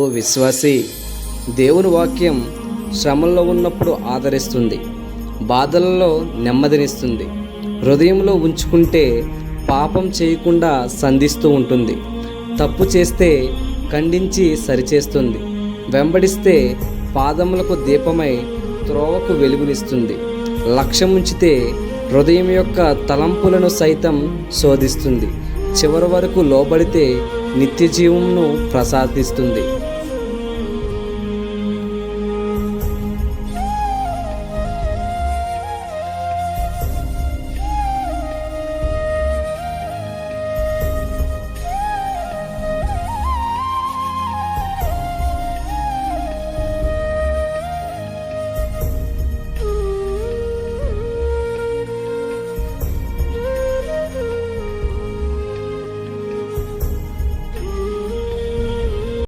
ఓ విశ్వాసి దేవుని వాక్యం శ్రమల్లో ఉన్నప్పుడు ఆదరిస్తుంది బాధలలో నెమ్మదినిస్తుంది హృదయంలో ఉంచుకుంటే పాపం చేయకుండా సంధిస్తూ ఉంటుంది తప్పు చేస్తే ఖండించి సరిచేస్తుంది వెంబడిస్తే పాదములకు దీపమై త్రోవకు వెలుగునిస్తుంది లక్ష్యం ఉంచితే హృదయం యొక్క తలంపులను సైతం శోధిస్తుంది చివరి వరకు లోబడితే నిత్య జీవంను ప్రసాదిస్తుంది.